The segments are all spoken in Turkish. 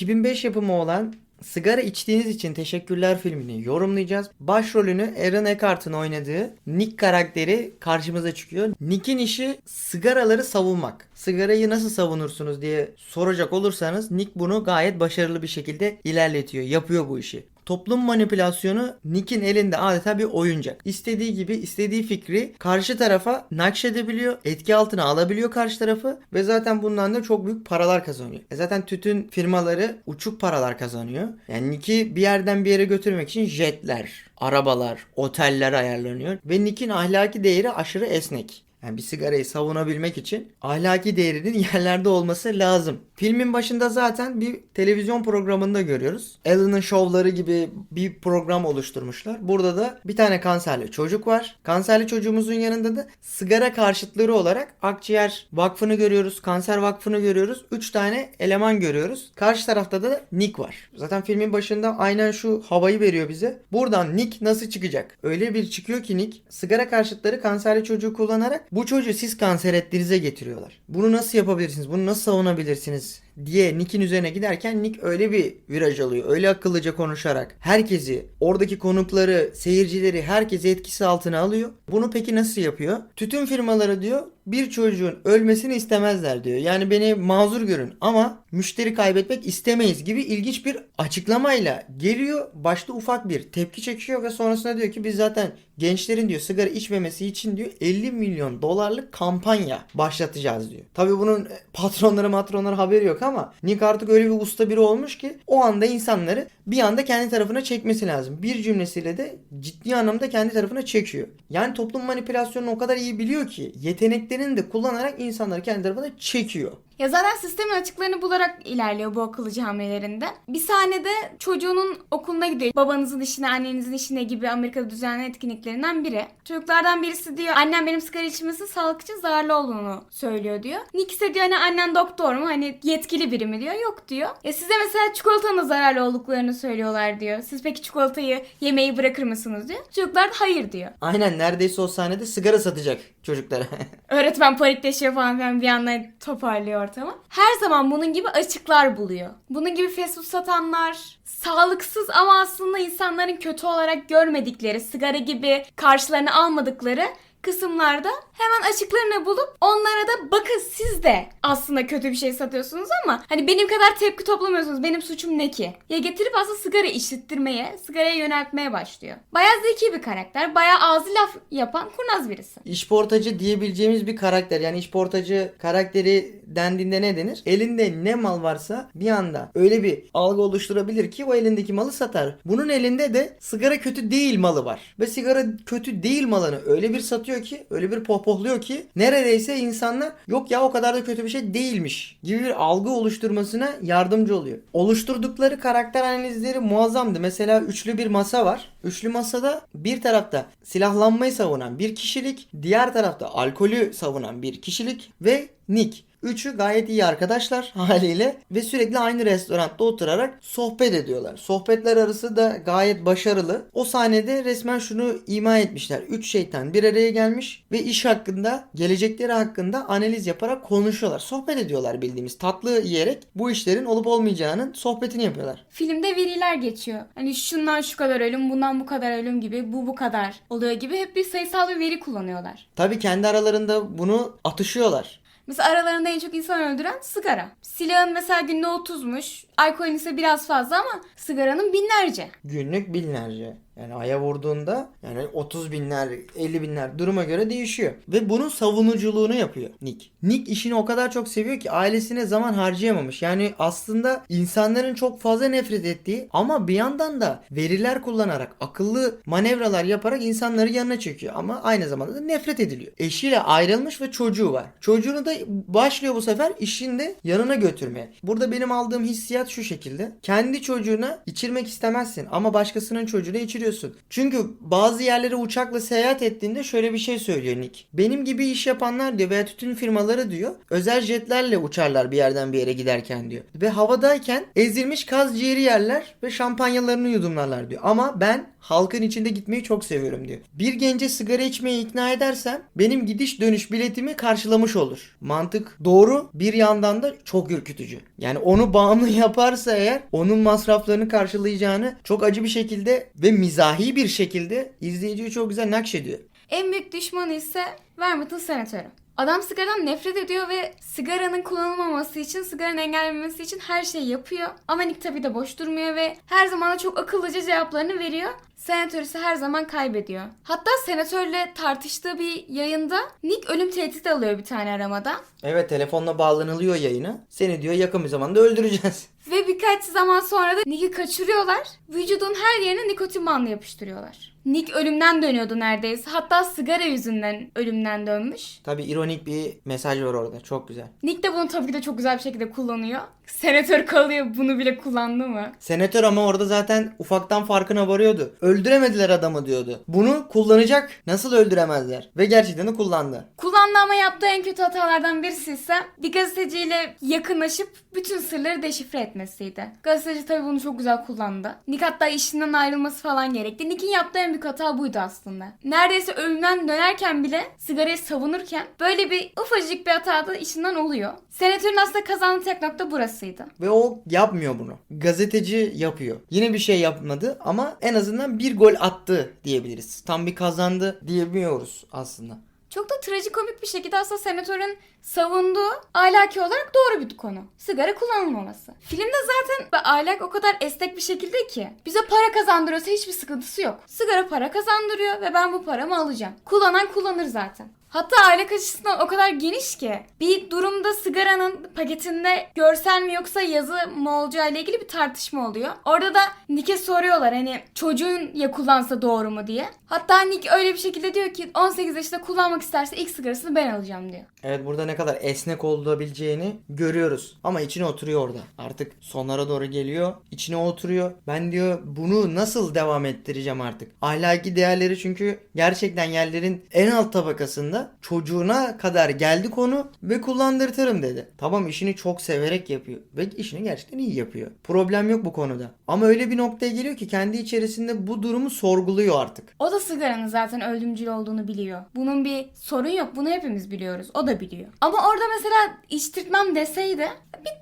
2005 yapımı olan Sigara içtiğiniz için teşekkürler filmini yorumlayacağız. Başrolünü Aaron Eckhart'ın oynadığı Nick karakteri karşımıza çıkıyor. Nick'in işi sigaraları savunmak. Sigarayı nasıl savunursunuz diye soracak olursanız Nick bunu gayet başarılı bir şekilde ilerletiyor. Yapıyor bu işi. Toplum manipülasyonu Nick'in elinde adeta bir oyuncak. İstediği gibi istediği fikri karşı tarafa nakşedebiliyor. Etki altına alabiliyor karşı tarafı ve zaten bundan da çok büyük paralar kazanıyor. E zaten tütün firmaları uçuk paralar kazanıyor. Yani Nick'i bir yerden bir yere götürmek için jetler, arabalar, oteller ayarlanıyor ve Nick'in ahlaki değeri aşırı esnek. Yani bir sigarayı savunabilmek için ahlaki değerinin yerlerde olması lazım. Filmin başında zaten bir televizyon programında görüyoruz. Ellen'ın şovları gibi bir program oluşturmuşlar. Burada da bir tane kanserli çocuk var. Kanserli çocuğumuzun yanında da sigara karşıtları olarak Akciğer Vakfı'nı görüyoruz. Kanser Vakfı'nı görüyoruz. 3 tane eleman görüyoruz. Karşı tarafta da Nick var. Zaten filmin başında aynen şu havayı veriyor bize. Buradan Nick nasıl çıkacak? Öyle bir çıkıyor ki Nick sigara karşıtları kanserli çocuğu kullanarak bu çocuğu siz kanser ettiğinize getiriyorlar. Bunu nasıl yapabilirsiniz? Bunu nasıl savunabilirsiniz? Diye Nick'in üzerine giderken Nick öyle bir viraj alıyor. Öyle akıllıca konuşarak herkesi, oradaki konukları, seyircileri herkesi etkisi altına alıyor. Bunu peki nasıl yapıyor? Tütün firmaları diyor bir çocuğun ölmesini istemezler diyor. Yani beni mazur görün ama müşteri kaybetmek istemeyiz gibi ilginç bir açıklamayla geliyor. Başta ufak bir tepki çekiyor ve sonrasında diyor ki biz zaten gençlerin diyor sigara içmemesi için diyor 50 milyon dolarlık kampanya başlatacağız diyor. Tabii bunun patronları matronları haberi yok ama Nick artık öyle bir usta biri olmuş ki o anda insanları bir anda kendi tarafına çekmesi lazım. Bir cümlesiyle de ciddi anlamda kendi tarafına çekiyor. Yani toplum manipülasyonunu o kadar iyi biliyor ki yeteneklerini de kullanarak insanları kendi tarafına çekiyor. Ya zaten sistemin açıklarını bularak ilerliyor bu akıllıcı hamlelerinde. Bir sahnede çocuğunun okuluna gidiyor. Babanızın işine, annenizin işine gibi Amerika'da düzenlenen etkinliklerinden biri. Çocuklardan birisi diyor annem benim sigara içmesi sağlık için zararlı olduğunu söylüyor diyor. Nick ise diyor hani annen doktor mu? Hani yetkili biri mi diyor. Yok diyor. Ya size mesela çikolatanın da zararlı olduklarını söylüyorlar diyor. Siz peki çikolatayı yemeği bırakır mısınız diyor. Çocuklar da hayır diyor. Aynen neredeyse o sahnede sigara satacak çocuklara. Öğretmen panikleşiyor falan filan bir yandan toparlıyor ortamı. Her zaman bunun gibi açıklar buluyor. Bunun gibi fast food satanlar, sağlıksız ama aslında insanların kötü olarak görmedikleri, sigara gibi karşılarına almadıkları kısımlarda hemen açıklarını bulup onlara da bakın siz de aslında kötü bir şey satıyorsunuz ama hani benim kadar tepki toplamıyorsunuz benim suçum ne ki? Ya getirip aslında sigara işittirmeye, sigaraya yöneltmeye başlıyor. Bayağı zeki bir karakter, bayağı ağzı laf yapan kurnaz birisi. İşportacı diyebileceğimiz bir karakter. Yani işportacı karakteri dendiğinde ne denir? Elinde ne mal varsa bir anda öyle bir algı oluşturabilir ki o elindeki malı satar. Bunun elinde de sigara kötü değil malı var. Ve sigara kötü değil malını öyle bir satıyor ki, öyle bir pohpohluyor ki neredeyse insanlar yok ya o kadar da kötü bir şey değilmiş gibi bir algı oluşturmasına yardımcı oluyor. Oluşturdukları karakter analizleri muazzamdı. Mesela üçlü bir masa var. Üçlü masada bir tarafta silahlanmayı savunan bir kişilik, diğer tarafta alkolü savunan bir kişilik ve Nick. Üçü gayet iyi arkadaşlar haliyle ve sürekli aynı restoranda oturarak sohbet ediyorlar. Sohbetler arası da gayet başarılı. O sahnede resmen şunu ima etmişler. Üç şeytan bir araya gelmiş ve iş hakkında, gelecekleri hakkında analiz yaparak konuşuyorlar. Sohbet ediyorlar bildiğimiz. Tatlı yiyerek bu işlerin olup olmayacağının sohbetini yapıyorlar. Filmde veriler geçiyor. Hani şundan şu kadar ölüm, bundan bu kadar ölüm gibi, bu bu kadar oluyor gibi hep bir sayısal bir veri kullanıyorlar. Tabii kendi aralarında bunu atışıyorlar. Mesela aralarında en çok insan öldüren sigara. Silahın mesela günde 30'muş, alkolün ise biraz fazla ama sigaranın binlerce. Günlük binlerce. Yani aya vurduğunda yani 30 binler 50 binler duruma göre değişiyor. Ve bunun savunuculuğunu yapıyor Nick. Nick işini o kadar çok seviyor ki ailesine zaman harcayamamış. Yani aslında insanların çok fazla nefret ettiği ama bir yandan da veriler kullanarak akıllı manevralar yaparak insanları yanına çekiyor. Ama aynı zamanda da nefret ediliyor. Eşiyle ayrılmış ve çocuğu var. Çocuğunu da başlıyor bu sefer işinde yanına götürmeye. Burada benim aldığım hissiyat şu şekilde. Kendi çocuğuna içirmek istemezsin ama başkasının çocuğuna içiriyorsun. Çünkü bazı yerlere uçakla seyahat ettiğinde şöyle bir şey söylüyor Nick. Benim gibi iş yapanlar diyor veya tütün firmaları diyor özel jetlerle uçarlar bir yerden bir yere giderken diyor. Ve havadayken ezilmiş kaz ciğeri yerler ve şampanyalarını yudumlarlar diyor. Ama ben halkın içinde gitmeyi çok seviyorum diyor. Bir gence sigara içmeye ikna edersem benim gidiş dönüş biletimi karşılamış olur. Mantık doğru bir yandan da çok ürkütücü. Yani onu bağımlı yaparsa eğer onun masraflarını karşılayacağını çok acı bir şekilde ve mizahi bir şekilde izleyiciyi çok güzel nakşediyor. En büyük düşmanı ise Vermont'un senatörü. Adam sigaradan nefret ediyor ve sigaranın kullanılmaması için, sigaranın engellenmesi için her şeyi yapıyor. Ama Nick tabii de boş durmuyor ve her zaman da çok akıllıca cevaplarını veriyor. Senatör ise her zaman kaybediyor. Hatta senatörle tartıştığı bir yayında Nick ölüm tehdidi alıyor bir tane aramada. Evet telefonla bağlanılıyor yayına. Seni diyor yakın bir zamanda öldüreceğiz. Ve birkaç zaman sonra da Nick'i kaçırıyorlar. Vücudun her yerine nikotin bandı yapıştırıyorlar. Nick ölümden dönüyordu neredeyse. Hatta sigara yüzünden ölümden dönmüş. Tabi ironik bir mesaj var orada. Çok güzel. Nick de bunu tabii ki de çok güzel bir şekilde kullanıyor. Senatör kalıyor bunu bile kullandı mı? Senatör ama orada zaten ufaktan farkına varıyordu. Öldüremediler adamı diyordu. Bunu kullanacak. Nasıl öldüremezler? Ve gerçekten de kullandı. Kullandı ama yaptığı en kötü hatalardan birisi ise bir gazeteciyle yakınlaşıp bütün sırları deşifre etmesiydi. Gazeteci tabii bunu çok güzel kullandı. Nick hatta işinden ayrılması falan gerekti. Nick'in yaptığı en büyük hata buydu aslında. Neredeyse ölümden dönerken bile sigarayı savunurken böyle bir ufacık bir hata da işinden oluyor. Senatörün aslında kazandığı tek nokta burasıydı. Ve o yapmıyor bunu. Gazeteci yapıyor. Yine bir şey yapmadı ama en azından bir gol attı diyebiliriz. Tam bir kazandı diyemiyoruz aslında. Çok da trajikomik bir şekilde aslında senatörün savunduğu ahlaki olarak doğru bir konu. Sigara kullanılmaması. Filmde zaten ahlak o kadar esnek bir şekilde ki bize para kazandırıyorsa hiçbir sıkıntısı yok. Sigara para kazandırıyor ve ben bu paramı alacağım. Kullanan kullanır zaten. Hatta ahlak açısından o kadar geniş ki bir durumda sigaranın paketinde görsel mi yoksa yazı mı olacağı ile ilgili bir tartışma oluyor. Orada da Nick'e soruyorlar hani çocuğun ya kullansa doğru mu diye. Hatta Nick öyle bir şekilde diyor ki 18 yaşında kullanmak isterse ilk sigarasını ben alacağım diyor. Evet burada ne kadar esnek olabileceğini görüyoruz. Ama içine oturuyor orada. Artık sonlara doğru geliyor. İçine oturuyor. Ben diyor bunu nasıl devam ettireceğim artık. Ahlaki değerleri çünkü gerçekten yerlerin en alt tabakasında çocuğuna kadar geldi konu ve kullandırtırım dedi. Tamam işini çok severek yapıyor. Ve işini gerçekten iyi yapıyor. Problem yok bu konuda. Ama öyle bir noktaya geliyor ki kendi içerisinde bu durumu sorguluyor artık. O da sigaranın zaten öldümcül olduğunu biliyor. Bunun bir sorun yok. Bunu hepimiz biliyoruz. O da biliyor. Ama orada mesela içtirtmem deseydi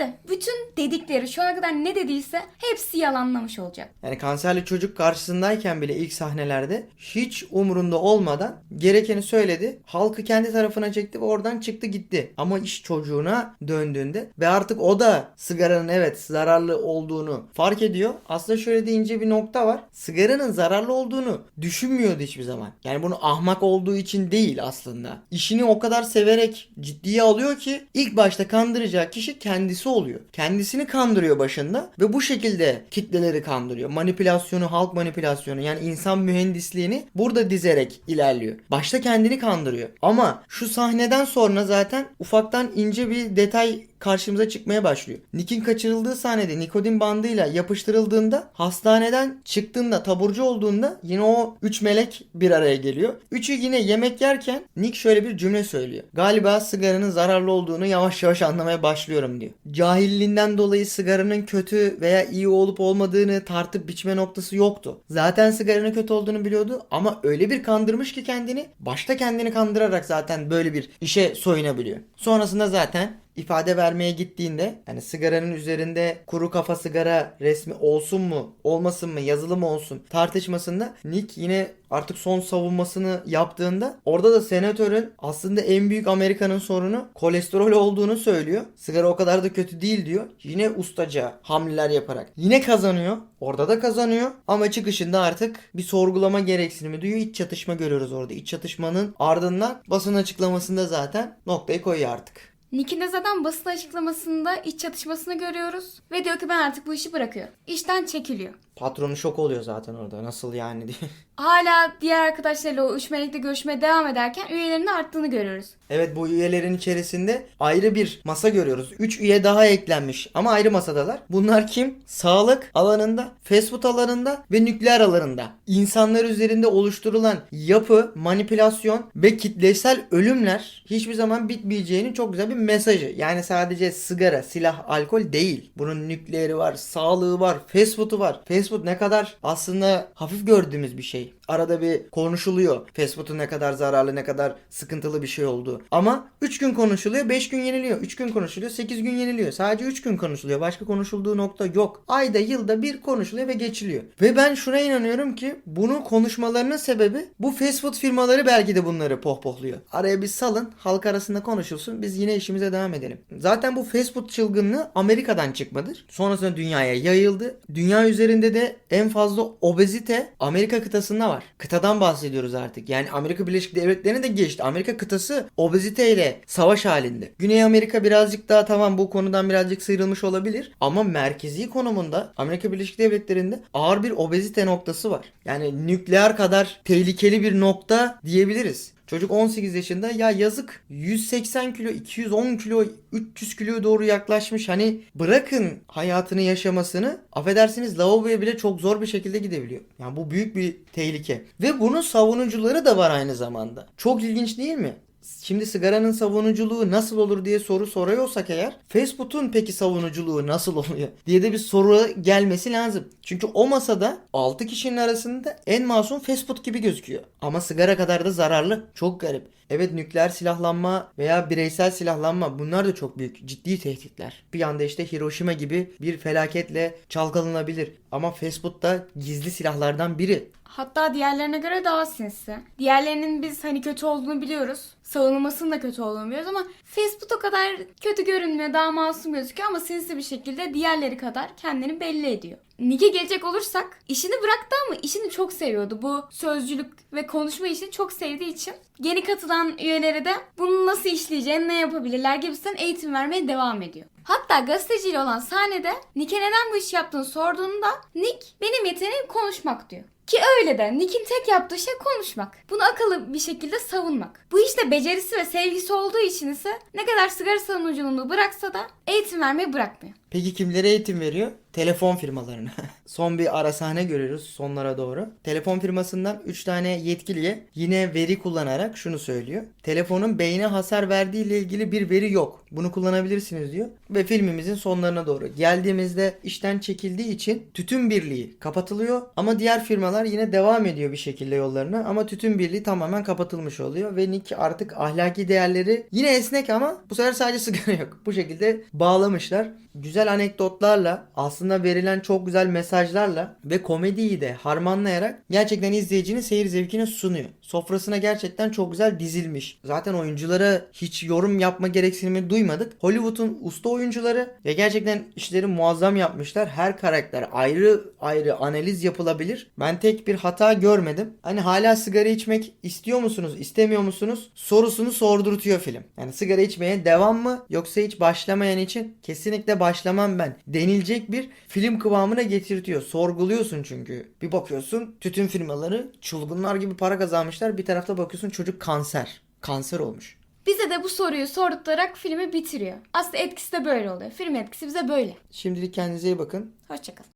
bitti. Bütün dedikleri şu ana kadar ne dediyse hepsi yalanlamış olacak. Yani kanserli çocuk karşısındayken bile ilk sahnelerde hiç umurunda olmadan gerekeni söyledi. Halkı kendi tarafına çekti ve oradan çıktı gitti. Ama iş çocuğuna döndüğünde ve artık o da sigaranın evet zararlı olduğunu fark ediyor. Aslında şöyle deyince bir nokta var. Sigaranın zararlı olduğunu düşünmüyordu hiçbir zaman. Yani bunu ahmak olduğu için değil aslında. İşini o kadar severek ciddiye alıyor ki ilk başta kandıracağı kişi kendisi oluyor. Kendisini kandırıyor başında ve bu şekilde kitleleri kandırıyor. Manipülasyonu, halk manipülasyonu yani insan mühendisliğini burada dizerek ilerliyor. Başta kendini kandırıyor. Ama şu sahneden sonra zaten ufaktan ince bir detay karşımıza çıkmaya başlıyor. Nick'in kaçırıldığı sahnede nikotin bandıyla yapıştırıldığında hastaneden çıktığında taburcu olduğunda yine o üç melek bir araya geliyor. Üçü yine yemek yerken Nick şöyle bir cümle söylüyor. Galiba sigaranın zararlı olduğunu yavaş yavaş anlamaya başlıyorum diyor. Cahilliğinden dolayı sigaranın kötü veya iyi olup olmadığını tartıp biçme noktası yoktu. Zaten sigaranın kötü olduğunu biliyordu ama öyle bir kandırmış ki kendini başta kendini kandırarak zaten böyle bir işe soyunabiliyor. Sonrasında zaten ifade vermeye gittiğinde yani sigaranın üzerinde kuru kafa sigara resmi olsun mu olmasın mı yazılı mı olsun tartışmasında Nick yine artık son savunmasını yaptığında orada da senatörün aslında en büyük Amerika'nın sorunu kolesterol olduğunu söylüyor. Sigara o kadar da kötü değil diyor. Yine ustaca hamleler yaparak. Yine kazanıyor. Orada da kazanıyor. Ama çıkışında artık bir sorgulama gereksinimi duyuyor. İç çatışma görüyoruz orada. İç çatışmanın ardından basın açıklamasında zaten noktayı koyuyor artık. Nick'in de zaten basın açıklamasında iç çatışmasını görüyoruz. Ve diyor ki ben artık bu işi bırakıyorum. İşten çekiliyor. Patronu şok oluyor zaten orada. Nasıl yani diye. Hala diğer arkadaşlarıyla o üç melekle görüşmeye devam ederken üyelerinin arttığını görüyoruz. Evet bu üyelerin içerisinde ayrı bir masa görüyoruz. 3 üye daha eklenmiş ama ayrı masadalar. Bunlar kim? Sağlık alanında, fast food alanında ve nükleer alanında. İnsanlar üzerinde oluşturulan yapı, manipülasyon ve kitlesel ölümler hiçbir zaman bitmeyeceğinin çok güzel bir mesajı. Yani sadece sigara, silah, alkol değil. Bunun nükleeri var, sağlığı var, fast food'u var. Fast food ne kadar aslında hafif gördüğümüz bir şey. Arada bir konuşuluyor. Fast ne kadar zararlı, ne kadar sıkıntılı bir şey olduğu. Ama 3 gün konuşuluyor, 5 gün yeniliyor. 3 gün konuşuluyor, 8 gün yeniliyor. Sadece 3 gün konuşuluyor. Başka konuşulduğu nokta yok. Ayda, yılda bir konuşuluyor ve geçiliyor. Ve ben şuna inanıyorum ki bunu konuşmalarının sebebi bu fast food firmaları belki de bunları pohpohluyor. Araya bir salın, halk arasında konuşulsun. Biz yine işimize devam edelim. Zaten bu fast food çılgınlığı Amerika'dan çıkmadır. Sonrasında dünyaya yayıldı. Dünya üzerinde de en fazla obezite Amerika kıtasında var. Kıtadan bahsediyoruz artık. Yani Amerika Birleşik Devletleri'ni de geçti. Amerika kıtası obeziteyle savaş halinde. Güney Amerika birazcık daha tamam bu konudan birazcık sıyrılmış olabilir. Ama merkezi konumunda Amerika Birleşik Devletleri'nde ağır bir obezite noktası var. Yani nükleer kadar tehlikeli bir nokta diyebiliriz. Çocuk 18 yaşında ya yazık 180 kilo 210 kilo 300 kiloya doğru yaklaşmış hani bırakın hayatını yaşamasını affedersiniz lavaboya bile çok zor bir şekilde gidebiliyor. Yani bu büyük bir tehlike. Ve bunun savunucuları da var aynı zamanda. Çok ilginç değil mi? Şimdi sigaranın savunuculuğu nasıl olur diye soru soruyorsak eğer fast food'un peki savunuculuğu nasıl oluyor diye de bir soru gelmesi lazım. Çünkü o masada 6 kişinin arasında en masum fast food gibi gözüküyor. Ama sigara kadar da zararlı. Çok garip. Evet nükleer silahlanma veya bireysel silahlanma bunlar da çok büyük ciddi tehditler. Bir anda işte Hiroşima gibi bir felaketle çalkalanabilir. Ama fast food da gizli silahlardan biri. Hatta diğerlerine göre daha sinsi. Diğerlerinin biz hani kötü olduğunu biliyoruz. Savunulmasının da kötü olduğunu biliyoruz ama fast food o kadar kötü görünmüyor. Daha masum gözüküyor ama sinsi bir şekilde diğerleri kadar kendini belli ediyor. Nick'e gelecek olursak işini bıraktı ama işini çok seviyordu. Bu sözcülük ve konuşma işini çok sevdiği için yeni katılan üyeleri de bunu nasıl işleyeceğini ne yapabilirler gibisinden eğitim vermeye devam ediyor. Hatta gazeteciyle olan sahnede Nick'e neden bu işi yaptığını sorduğunda Nick benim yeteneğim konuşmak diyor. Ki öyle de Nick'in tek yaptığı şey konuşmak. Bunu akıllı bir şekilde savunmak. Bu işte becerisi ve sevgisi olduğu için ise ne kadar sigara savunuculuğunu bıraksa da eğitim vermeyi bırakmıyor. Peki kimlere eğitim veriyor? Telefon firmalarına. Son bir ara sahne görüyoruz sonlara doğru. Telefon firmasından 3 tane yetkiliye yine veri kullanarak şunu söylüyor. Telefonun beyne hasar verdiği ile ilgili bir veri yok. Bunu kullanabilirsiniz diyor. Ve filmimizin sonlarına doğru geldiğimizde işten çekildiği için tütün birliği kapatılıyor. Ama diğer firmalar yine devam ediyor bir şekilde yollarına. Ama tütün birliği tamamen kapatılmış oluyor. Ve Nick artık ahlaki değerleri yine esnek ama bu sefer sadece sigara yok. Bu şekilde bağlamışlar. Güzel anekdotlarla aslında verilen çok güzel mesajlarla ve komediyi de harmanlayarak gerçekten izleyicinin seyir zevkine sunuyor. Sofrasına gerçekten çok güzel dizilmiş. Zaten oyunculara hiç yorum yapma gereksinimi duymadık. Hollywood'un usta oyuncuları ve gerçekten işleri muazzam yapmışlar. Her karakter ayrı ayrı analiz yapılabilir. Ben tek bir hata görmedim. Hani hala sigara içmek istiyor musunuz, istemiyor musunuz sorusunu sordurtuyor film. Yani sigara içmeye devam mı yoksa hiç başlamayan için kesinlikle başlamam ben. Denilecek bir film kıvamına getirtiyor. Sorguluyorsun çünkü. Bir bakıyorsun tütün firmaları çılgınlar gibi para kazanmışlar. Bir tarafta bakıyorsun çocuk kanser. Kanser olmuş. Bize de bu soruyu sordurarak filmi bitiriyor. Aslında etkisi de böyle oluyor. Film etkisi bize böyle. Şimdilik kendinize iyi bakın. Hoşçakalın.